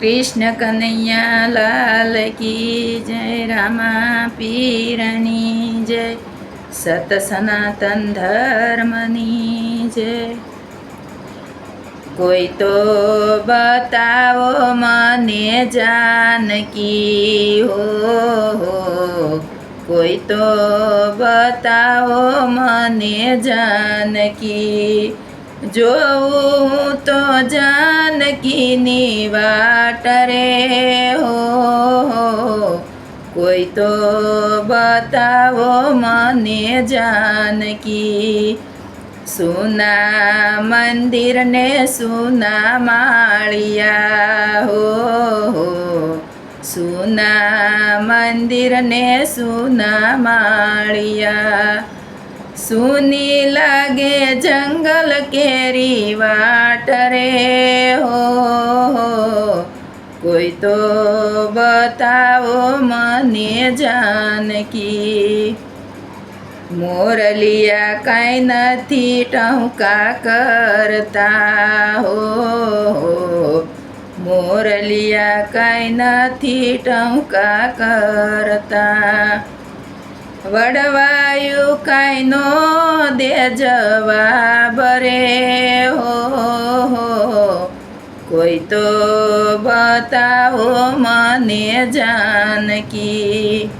કૃષ્ણ કનૈયા લાલ કી જય, રામા પીરની જય, સત સનાતન ધર્મની જય. કોઈ તો બતાવો મને જાનકી, હો કોઈ તો બતાવો મને જાનકી જોઉં તો જાનકીની વાટ રે, હો કોઈ તો બતાવો મને જાનકી. સુના મંદિરને સુના માળિયા હો. સુના મંદિરને સુના માળિયા. સુની લાગે જંગલ કેરી વાટ રે હો કોઈ તો બતાવો મને જાનકી. મોરલિયા કાંઈ નથી ટહુકા કરતા હો. મોરલિયા કાંઈ નથી ટહુકા કરતા. વડવાયું કાંઈ નો દે જવાબ રે. હો કોઈ તો બતાવો મને જાનકી.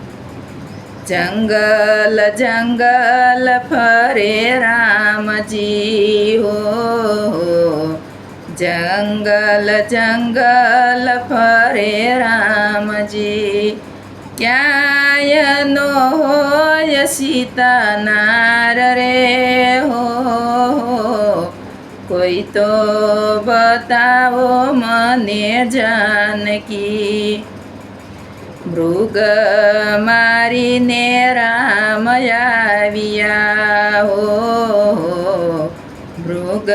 જંગલ જંગલ ફરે રામજી. હો જંગલ જંગલ ફરે રામજી. ક્યાંય નો હોય સીતા નાર રે, હો કોઈ તો બતાવો મને જાનકી. મૃગ મારીને રામ આવ્યા હો. મૃગ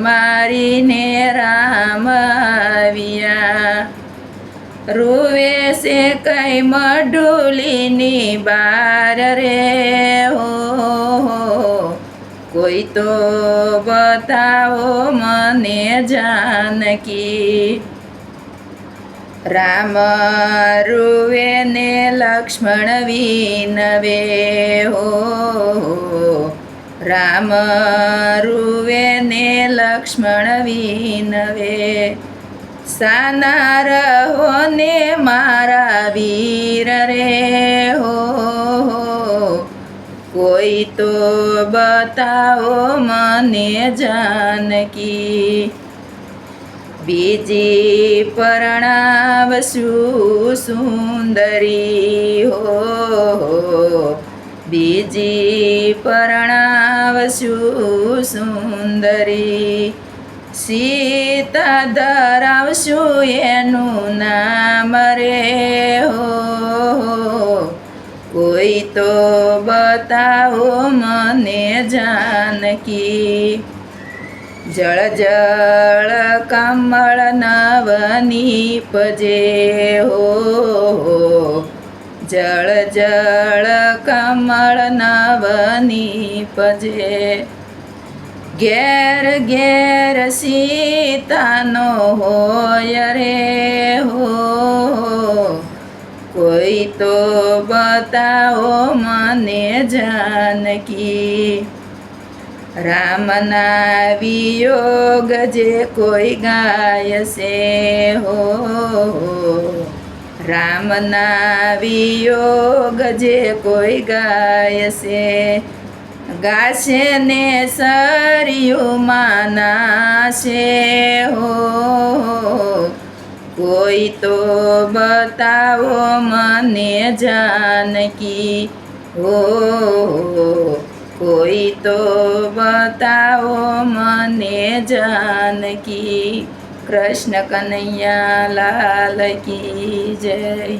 મારીને રૂવે છે કઈ મઢુલીની બાર રે. હો કોઈ તો બતાવો મને જાનકી. રામ રૂવે ને લક્ષ્મણ વિનવે. હો. રામ રૂવે ને લક્ષ્મણ વિનવે. સાના રહો ને મારા વીર રે હો કોઈ તો બતાવો મને જાનકી. બીજી પરણાવશું સુંદરી હો બીજી પરણાવશું સુંદરી સીતા ધરાવશું એનું નામ રે હો કોઈ તો બતાવો મને જાનકી. જળ જળ કમળ નવની પજે હો જળ જળ કમળ નવની પજે ઘેર ઘેર સીતાનો હોય રે હો. કોઈ તો બતાવો મને જાનકી. રામના વિયોગ જે કોઈ ગાય છે હો. રામના વિયોગ જે કોઈ ગાય છે ગાશે ને સરિયુમાં નાશે હો કોઈ તો બતાવો મને જાનકી હો. કોઈ તો બતાવો મને જાનકી, કૃષ્ણ કનૈયા લાલ કી જય.